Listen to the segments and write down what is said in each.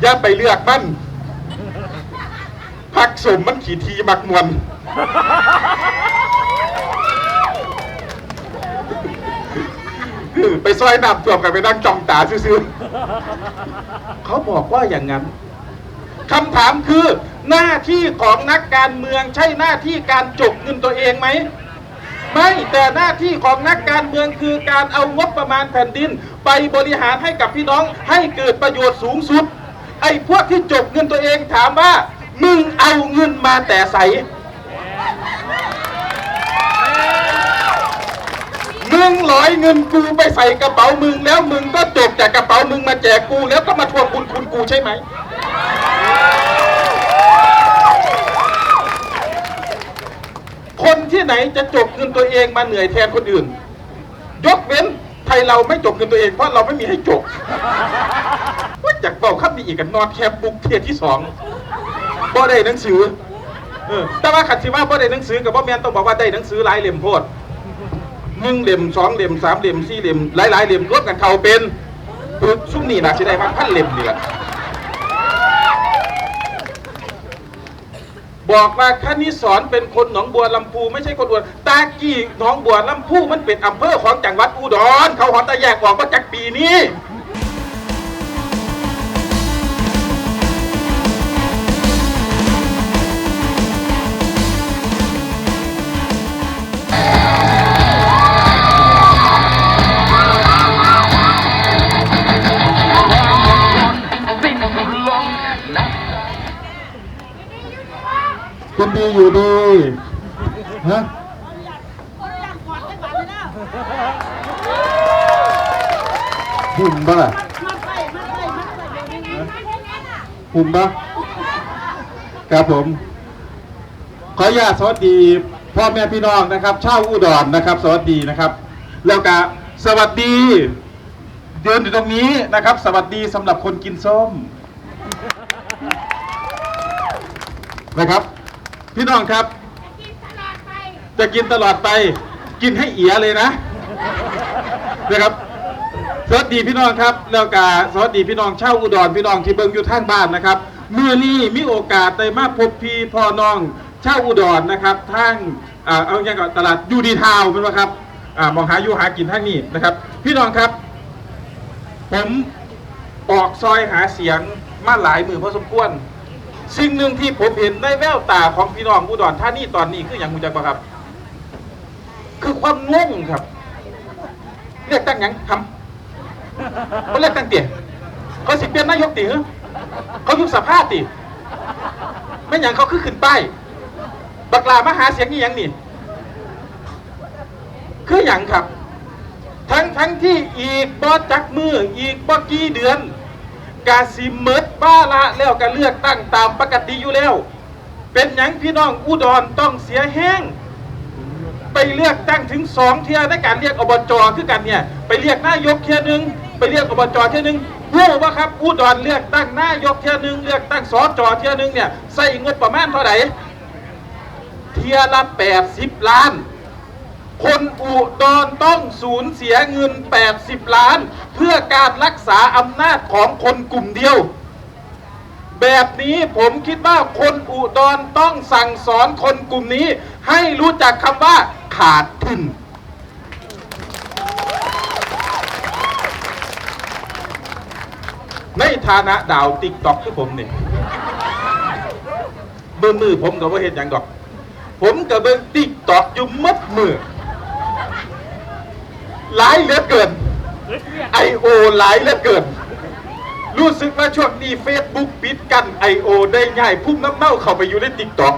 อย่าไปเลือกมันพักสมมันขี่ทีมักมวนไปซอยน้ำท่วมกันไปนั่งจ้องตาซื่อๆเขาบอกว่าอย่างนั้นคำถามคือ หน้าที่ของนักการเมืองใช่หน้าที่การจกเงินตัวเองไหมไม่แต่หน้าที่ของนักการเมืองคือการเอางบประมาณแผ่นดิน ไปบริหารให้กับพี่น้องให้เกิดประโยชน์สูงสุด ไอ้พวกที่จกเงินตัวเองถามว่า มึงเอาเงินมาแต่ใส มึงร้อยเงินกูไปใส่กระเป๋ามึงแล้วมึงก็จกจากกระเป๋ามึงมาแจกกูแล้วก็มาทวงบุญคุณกูใช่ไหม คนที่ไหนจะจกเงินตัวเองมาเหนื่อยแทนคนอื่น ยกเว้นไทยเราไม่จกเงินตัวเองเพราะเราไม่มีให้จกว่า จากเบาขับมีอีกกันนอนแคบบุกเทียที่สองบ่ได้หนังสือเออแต่ว่าขัดสิว่าบ่ได้หนังสือกับบ่แมนต้องบอกว่าได้หนังสือหลายเล่มโพดหนึ่งเล่มสองเล่มสามเล่มสี่เล่มหลายหลายเล่มรวมกันเขาเป็นคือซุ้มนี่นะสิได้มาพันเล่มนี่แหละบอกว่าคณิสอนเป็นคนหนองบัวลำพูไม่ใช่คนอุดรตากี้หนองบัวลำพูมันเป็นอำเภอของจังหวัดอุดรเขาหอตะแยกออกมาจากปีนี้ ดีอยู่ดีฮะหุ่มบ้าหุ่มบ้าครับผม ขออนุญาตสวัสดี พ่อแม่พี่น้องนะครับชาวอุดรนะครับ สวัสดีนะครับ แล้วก็สวัสดีเดินอยู่ตรงนี้นะครับ สวัสดีสำหรับคนกินส้มนะครับ พี่น้องครับ จะกินตลอดไป กินให้เอียเลยนะนะครับสวัสดีพี่น้องครับ แล้วก็สวัสดีพี่น้องเช่าอุดรพี่น้องที่เบิ่งอยู่ทางบ้านนะครับเมื่อนี้มีโอกาสได้มาพบพี่พ่อน้องเช่าอุดรนะครับทางอ่าเอาอย่างก่อนตลาดยูดีทาวน์เป็นว่าครับอมองหาอยู่หากินทางนี้นะครับ พี่น้องครับ ผมออกซอยหาเสียงมาหลายมือพอสมควร สิ่งหนึ่งที่ผมเห็นในแววตาของพี่น้องอุดรธานีตอนนี้คืออย่างมุจักปะครับ คือความงงครับ เรียกตั้งยังทำเขาเรียกตั้งเตี๋ยเขาสิเปลี่ยนนายกติเหรอเขายุบสภาพติไม่อย่างเขาคือขึ้นป้ายบักลามาหาเสียงนี่ยังนี่คืออย่างครับ ทั้งทั้งที่อีกบอจักมืออีกบอกี่เดือน กาสิเมิดบ้าละแล้วก็เลือกตั้งตามปกติอยู่แล้ว เป็นหยังพี่น้องอุดรต้องเสียแห้ง ไปเลือกตั้งถึงสองเทียในการเรียกอบจคือกันเนี่ย ไปเรียกนายกเทียหนึ่งไปเรียกอบจเทียหนึ่งรู้ว่าครับอุดรเลือกตั้งนายกเทียหนึ่งเลือกตั้งสจเทียหนึ่งเนี่ยใส่งบประมาณเท่าไหร่เทียละแปดสิบล้าน คนอุดรต้องสูญเสียเงิน 80 ล้าน เพื่อการรักษาอำนาจของคนกลุ่มเดียว แบบนี้ผมคิดว่าคนอุดรต้องสั่งสอนคนกลุ่มนี้ ให้รู้จักคำว่าขาดทุนในฐานะดาวติ๊กต็อกคือผมเนี่ยเบิ่งมือผมกับว่าเห็นอย่างดอก ผมกับเบิ่งติ๊กต็อกอยู่มัดมือ หลายเหลือเกินไอโอหลายเหลือเกิน รู้สึกว่าช่วงนี้เฟซบุ๊กปิดกันไอโอได้ง่าย พุ่มน้ำเน่าเข้าไปอยู่ในติ๊กต็อก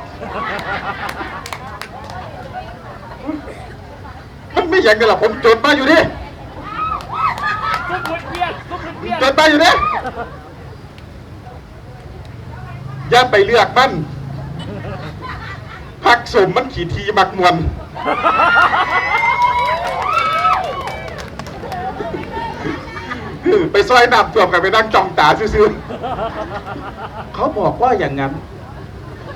มันไม่อย่างกันหรอผมจดมาอยู่ดิทุกคนเพี้ยนทุกคนเพี้ยนจดมาอยู่ดิอย่าไปเลือกมันพักสมมันขี่ทีมักมวน ไปซอยน้ำท่วมกันไปนั่งจ้องตาซื่อๆเขาบอกว่าอย่างนั้น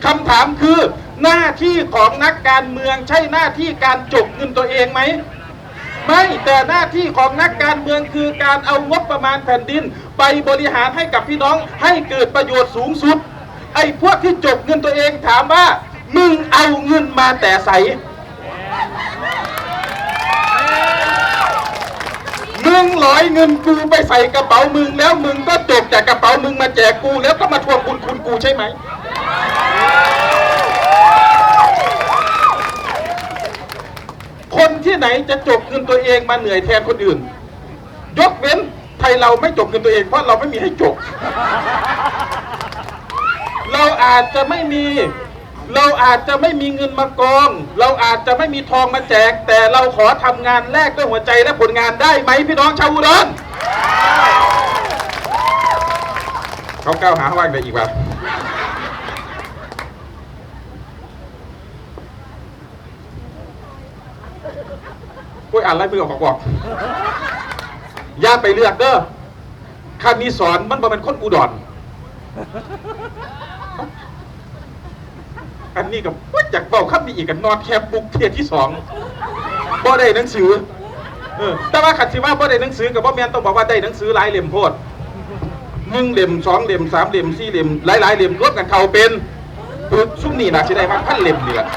คำถามคือหน้าที่ของนักการเมืองใช่หน้าที่การจกเงินตัวเองไหมไม่แต่หน้าที่ของนักการเมืองคือการเอางบประมาณแผ่นดิน ไปบริหารให้กับพี่น้องให้เกิดประโยชน์สูงสุด ไอ้พวกที่จกเงินตัวเองถามว่า มึงเอาเงินมาแต่ใส มึงหลอยเงินกูไปใส่กระเป๋ามึงแล้วมึงก็จกจากกระเป๋ามึงมาแจกกูแล้วก็มาทวงบุญคุณกูใช่ไหม คนที่ไหนจะจกเงินตัวเองมาเหนื่อยแทนคนอื่น ยกเว้นไทยเราไม่จกเงินตัวเองเพราะเราไม่มีให้จกเราอาจจะไม่มี เราอาจจะไม่มีเงินมากอง เราอาจจะไม่มีทองมาแจก แต่เราขอทำงานแลกด้วยหัวใจและผลงานได้ไหมพี่น้องชาวอุดรเขาก้าวหาว่างได้อีกว่าคุยอ่านไล่มือออกบอกอย่าไปเลือกเด้อคำนี้สอนมันบ่เป็นคนอุดร อันนี้กับว่าจากเบาคำนี้อีกกันนอนแคมปุกเทียที่สองบ่ได้หนังสือเออแต่ว่าขัดสิว่าบ่ได้หนังสือกับบ่แมนต้องบอกว่าได้หนังสือหลายเล่มโพดหนึ่งเล่มสองเล่มสามเล่มสี่เล่มหลายหลายเล่มรวมกันเขาเป็นคือซุ้มนี่นะสิได้มาพันเล่มนี่แหละ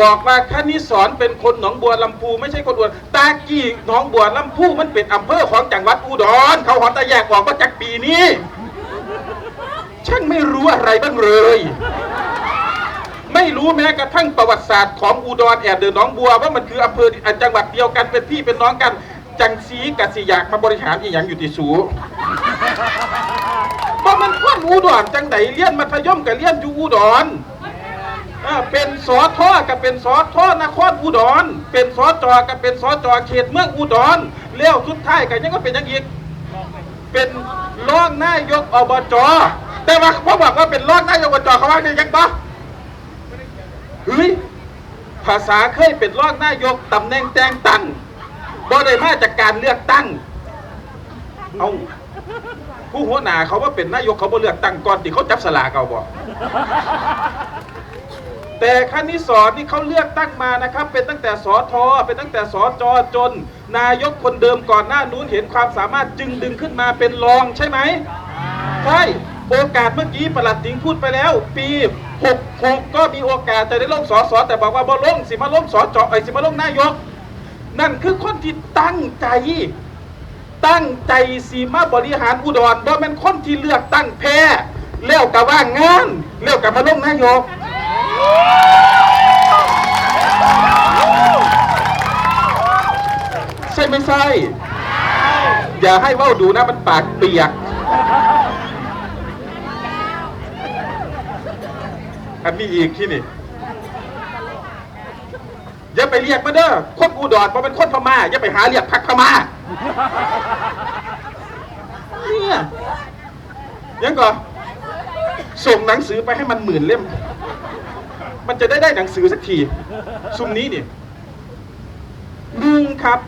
บอกว่าคณิสอนเป็นคนหนองบัวลำพูไม่ใช่คนอุดรตากี้หนองบัวลำพูมันเป็นอำเภอของจังหวัดอุดรเขาหอนตะแยกออกมาจากปีนี้ ช่างไม่รู้อะไรบ้างเลย ไม่รู้แม้กระทั่งประวัติศาสตร์ของอุดรแอบเดินหนองบัว ว่ามันคืออำเภอจังหวัดเดียวกันเป็นพี่เป็นน้องกัน จังสีกับสีอยากมาบริหารอีหยังอยู่ที่สูว่ามันคนอุดรจังไดเลี้ยนมัธยมกับเลี้ยนอยู่อุดรเป็นสอท่อกับเป็นสอท่อนครอุดร เป็นสอจอกับเป็นสอจอเขตเมืองอุดรเลี้ยวสุดท้ายกันยังก็เป็นอยังอีก เป็นรองนายกอบจ แต่ว่าเขาบอกว่าเป็นรองนายกอบจเขาว่าไงยังปะเฮ้ยภาษาเคยเป็นรองนายกตำแหน่งแต่งตั้งบ่ได้มาจากการเลือกตั้งเอาผู้หัวหน้าเขาว่าเป็นนายกเขาบ่เลือกตั้งก่อนที่เขาจับสลากเอาบ่แต่คณิสอนนี่เขาเลือกตั้งมานะครับ เป็นตั้งแต่สอทอเป็นตั้งแต่สอจอจน นายกคนเดิมก่อนหน้านู้นเห็นความสามารถจึงดึงขึ้นมาเป็นรองใช่ไหมใช่ โอกาสเมื่อกี้ประหลัดสิงพูดไปแล้ว ปี66ก็มีโอกาสจะได้ลงสอสอแต่บอกว่าบ่ลงสิมาลงสอจอไอ้สิมาลงนายก นั่นคือคนที่ตั้งใจ ตั้งใจสีมาบริหารอุดรบ่แม่นคนที่เลือกตั้งแพ้แล้วกับว่างงานแล้วกับมาลงนายกใช่ไม่ใช่ อย่าให้เว้าดูนะมันปากเปียก อันนี้อีกที่นี่อย่าไปเรียกมาเด้อคนอุดรเพราะเป็นคนพม่าอย่าไปหาเรียกพักพม่าเนี่ยยังก่อนส่งหนังสือไปให้มันหมื่นเล่ม มันจะได้ได้หนังสือสักที ซุมนี้นี่หนึ่งครับ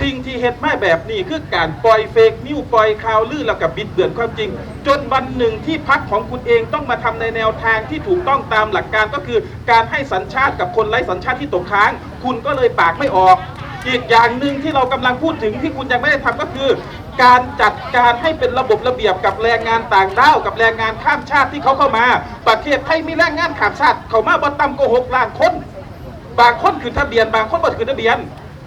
สิ่งที่เฮ็ดมาแบบนี้คือการปล่อยเฟกนิวปล่อยข่าวลือแล้วกับบิดเบือนความจริง จนวันหนึ่งที่พักของคุณเองต้องมาทำในแนวทางที่ถูกต้องตามหลักการก็คือ การให้สัญชาติกับคนไร้สัญชาติที่ตกค้าง คุณก็เลยปากไม่ออก อีกอย่างหนึ่งที่เรากำลังพูดถึงที่คุณยังไม่ได้ทำก็คือ การจัดการให้เป็นระบบระเบียบกับแรงงานต่างด้าวกับแรงงานข้ามชาติที่เขาเข้ามา ประเทศไทยมีแรงงานข้ามชาติ เข้ามาบ่ต่ำกว่าหกล้านคน บางคนขึ้นทะเบียน บางคนบ่ขึ้นทะเบียน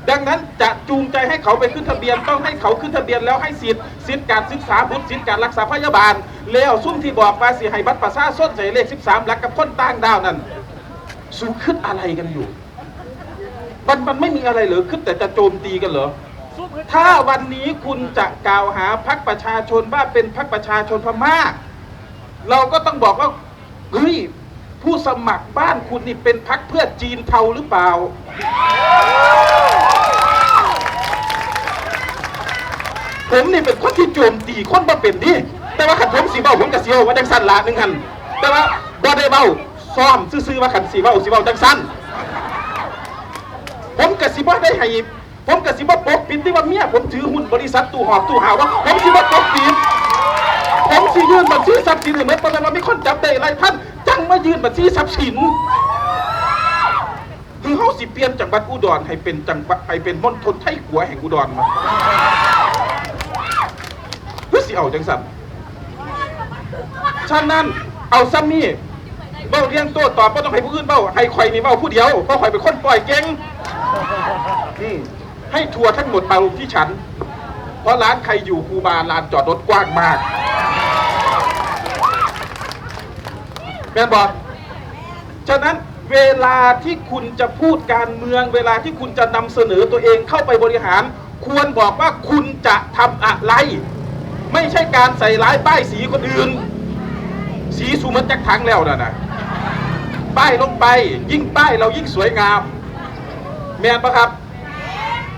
ดังนั้นจะจูงใจให้เขาไปขึ้นทะเบียนต้องให้เขาขึ้นทะเบียนแล้วให้สิทธิ์สิทธิ์การศึกษาบุตรสิทธิ์การรักษาพยาบาล แล้วซุ่มที่บอกว่าสิให้บัตรประชาชนใส่เลข 13 หลักกับคนต่างดาวนั่นสู้ขึ้นอะไรกันอยู่ มันมันไม่มีอะไรเหรอขึ้นแต่จะโจมตีกันเหรอถ้าวันนี้คุณจะกล่าวหาพักประชาชนว่าเป็นพักประชาชนพม่าเราก็ต้องบอกว่าเฮ้ย ผู้สมัครบ้านคุณนี่เป็นพักเพื่อจีนเทาหรือเปล่า ผมนี่เป็นคนที่โจมตีคนบ่เป็นดิแต่ว่าขันผมสีเบ้าผมกับสีเบ้าว่าจังสั้นละหนึ่งหันแต่ว่าบ่ได้เบ้าซ้อมซื่อๆว่าขันสีเบ้าสีเบ้าจังสั้นผมกับสิบ่ได้ให้ผมกับสิบ่ปกปิดที่ว่าเมียผมถือหุ้นบริษัทตู้หอบตู้หาว่าผมสิบ่ปกปิด ผมสิยื่นบัญชีทรัพย์สินเหมือนประมาณว่ามีคนจับได้ไรท่านจังมายื่นบัญชีทรัพย์สินคือเฮาสิเปลี่ยนจังหวัดอุดรให้เป็นจังหวัดให้เป็นมณฑลไทยขัวแห่งอุดรมาเพื่อสิเอาจังสันฉะนั้นเอาซ้ำนี่เบ้าเลี้ยงโต้ตอบก็ต้องให้ผู้อื่นเบ้าให้ข่อยนี่เบ้าผู้เดียวเพราะข่อยเป็นคนปล่อยเก่งอืมให้ทัวร์ทั้งหมดมาลงที่ฉัน เพราะร้านใครอยู่ครูบาลานจอดรถกว้างมาก ม่นบอกฉะนั้นเวลาที่คุณจะพูดการเมือง เวลาที่คุณจะนำเสนอตัวเองเข้าไปบริหาร ควรบอกว่าคุณจะทำอะไร ไม่ใช่การใส่ร้ายป้ายสีคนอื่น สีสูมันจักทังแล้วนะนะป้ายลงไป ยิ่งป้ายเรายิ่งสวยงาม แมนปะครับ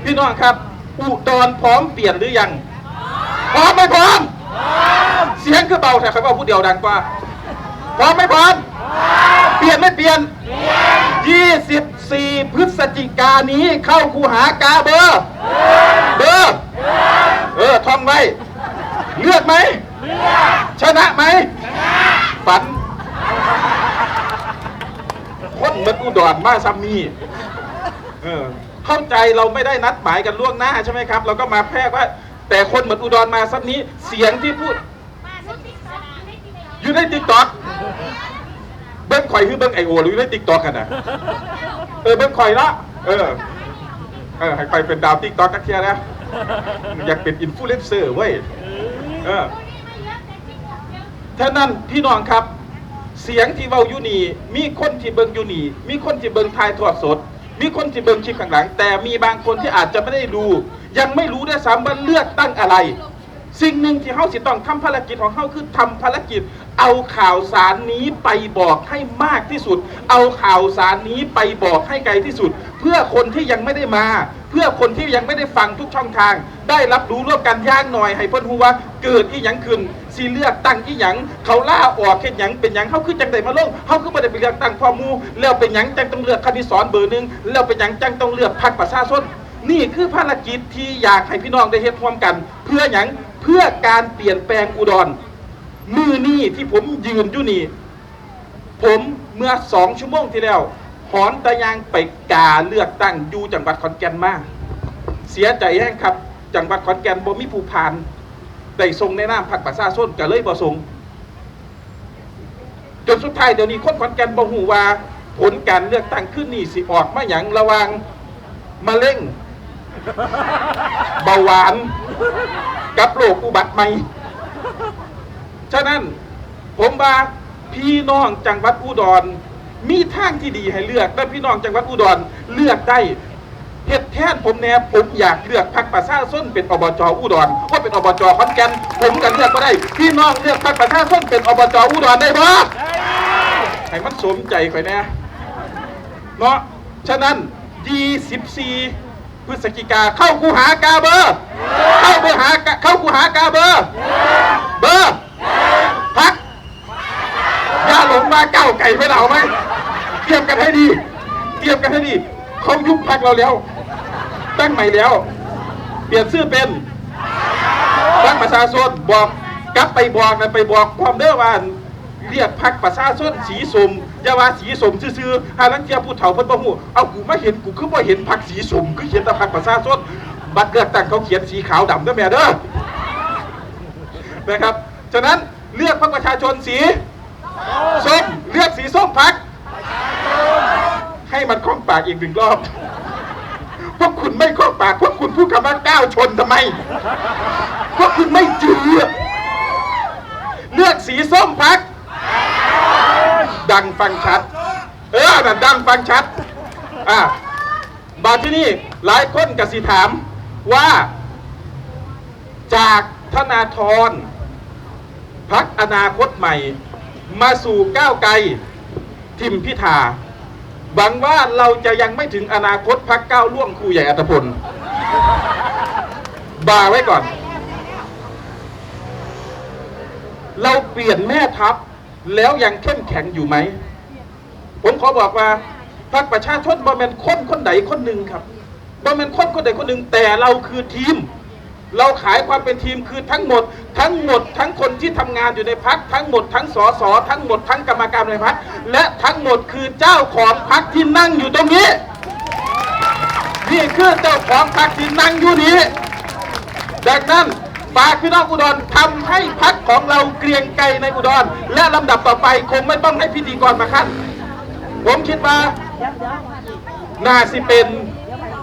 พี่น้องครับ อุดรพร้อมเปลี่ยนหรือยัง พร้อมไหมพร้อม เสียงคือเบาแต่ใครว่าพูดเดียวดังกว่า พร้อมไหมพร้อม เปลี่ยนไม่เปลี่ยน 24 พฤศจิกายนี้เข้าคูหากาเบอร์ เบอร์ เออท่องไว้ เลือกไหม ชนะไหม ฝัน คนเหมือนอุดรมาซัมนี่เออเข้าใจเราไม่ได้นัดหมายกันล่วงหน้าใช่ไหมครับ เราก็มาแพร่ว่า แต่คนเหมือนอุดรมาซัมนี้ เสียงที่พูด อยู่ในติ๊กต็อกเบิ้งข่อยคือเบิ้งไอโอหรืออยู่ในติ๊กต็อกกันนะเออเบิ้งข่อยละเออเออให้ไปเป็นดาวติ๊กต็อกกันเทียนะอยากเป็นอินฟลูเอนเซอร์เว้ยเออท่านั้นพี่น้องครับ เสียงที่เว้าอยู่นี่มีคนที่เบิ่งอยู่นี่มีคนที่เบิ่งทายทอดสด มีคนที่เบิ่งคลิปข้างหลัง แต่มีบางคนที่อาจจะไม่ได้ดู ยังไม่รู้ด้วยซ้ำว่าเลือกตั้งอะไร สิ่งหนึ่งที่เขาสิต้องทำภารกิจของเขาคือทำภารกิจ เอาข่าวสารนี้ไปบอกให้มากที่สุด เอาข่าวสารนี้ไปบอกให้ไกลที่สุด เพื่อคนที่ยังไม่ได้มา เพื่อคนที่ยังไม่ได้ฟังทุกช่องทาง ได้รับรู้ร่วมกันย่างหน่อย ให้เพิ่นฮู้ว่าเกิดอีหยังขึ้นสิเลือกตั้งอีหยังเขาล่าออกเฮ็ดหยังเป็นหยังเขาคือจังไดมาลงเขาคือบ่ได้ไปเลือกตั้งพ่อหมูแล้วเป็นหยังจังต้องเลือกคณิสอนเบอร์หนึ่งแล้วเป็นหยังจังต้องเลือกพรรคประชาชนนี่คือภารกิจที่อยากให้พี่น้องได้เฮ็ดร่วมกัน เพื่อหยัง เพื่อการเปลี่ยนแปลงอุดร มือนี่ที่ผมยืนอยู่นี่ ผมเมื่อสองชั่วโมงที่แล้ว หอนตะยางไปกาเลือกตั้งอยู่จังหวัดขอนแก่นมาเสียใจแห้งครับ จังหวัดขอนแก่นบ่มีผู้ผ่านได้ทรงในนามพรรคประชาชนก็เลยบ่ทรงจนสุดท้ายเดี๋ยวนี้คนขอนแก่นบ่ฮู้ว่า ผลการเลือกตั้งขึ้นนี่สิออกมาหยังระว่างมะเร็งเบาหวาน กับโรคอุบัติใหม่ ฉะนั้นผมว่าพี่น้องจังหวัดอุดร มีทางที่ดีให้เลือกและพี่น้องจังหวัดอุดรเลือกได้เหตุแทนผมแน่ผมอยากเลือกพรรคประชาชนเป็นอบจอุดรว่าเป็นอบจขอนแก่นผมกันเลือกก็ได้ พี่น้องเลือกพรรคประชาชนเป็นอบจอุดรได้ปะให้มันสมใจข่อยแน่เนาะฉะนั้น 24 พฤศจิกาเข้าคูหากาเบอร์ เข้าไปหาเข้าคูหากาเบอร์ เบอร์พักอย่าหลงมาเก้าไก่ไปเราไหมเตรียมกันให้ดี เตรียมกันให้ดีเขายุบพักเราแล้ว ตั้งใหม่แล้ว เปลี่ยนชื่อเป็นพักประชาชนบอกกลับไปบอกนะไปบอกความเด้อว่าเรียกพักประชาชนสีสม อย่าว่าสีสมซื่อๆหาลังเทียผู้เฒ่าเพิ่นบ่ฮู้เอากูมาเห็นกูคือบ่เห็นพักสีสมคือเขียนแต่พักประชาชนบัตรเลือกตั้งเขาเขียนสีขาวดำเด้อแม่เด้อนะครับฉะนั้นเลือกพรรคประชาชนสีส้มเลือกสีส้มพักให้มันคล่องปากอีกหนึ่งรอบพวกคุณไม่คล่องปากพวกคุณพูดคำว่าก้าวชนทำไมพวกคุณไม่จือเลือกสีส้มพัก ดังฟังชัด เออน่ะดังฟังชัด อะบาที่นี่หลายคนกสิถามว่า จากธนาธรพักอนาคตใหม่ มาสู่ก้าวไกลทิมพิธาหวังว่าเราจะยังไม่ถึงอนาคตพักก้าวล่วงครูใหญ่อัตพล บาไว้ก่อน เราเปลี่ยนแม่ทัพ แล้วยังเข้มแข็งอยู่ไหม ผมขอบอกว่าพรรคประชาชนบ่แมนคนคนใดคนหนึ่งครับบ่แมนคนคนใดคนหนึ่งแต่เราคือทีม เราขายความเป็นทีมคือทั้งหมด ทั้งหมด ทั้งคนที่ทำงานอยู่ในพักทั้งหมดทั้งสสทั้งหมดทั้งกรรมการในพักและทั้งหมดคือเจ้าของพักที่นั่งอยู่ตรงนี้นี่คือเจ้าของพรรคที่นั่งอยู่นี้ดังนั้น ฝากพี่น้องอุดรทำให้พักของเราเกรียงไกรในอุดร และลำดับต่อไปคงไม่ต้องให้พิธีกรมาขั้น ผมคิดว่าน่าสิเป็น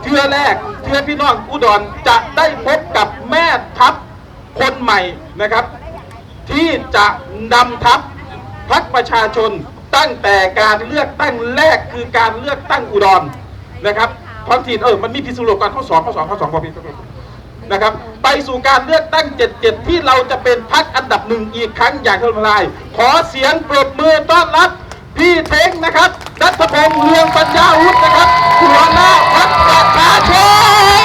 เทือแรกเทือพี่น้องอุดรจะได้พบกับแม่ทัพคนใหม่นะครับ ที่จะนำทัพพักประชาชนตั้งแต่การเลือกตั้งแรกคือการเลือกตั้งอุดรนะครับท้องถิ่นเออมันมีพิสูจน์โลกการข้อสองข้อสองข้อสองพอพี่ นะครับ ไปสู่การเลือกตั้ง 77 ที่เราจะเป็นพักอันดับหนึ่งอีกครั้งอย่างทลาย ขอเสียงปรบมือต้อนรับพี่เท้งนะครับรัฐพงษ์เรืองปัญญาวุฒินะครับหัวหน้าพักประชาชน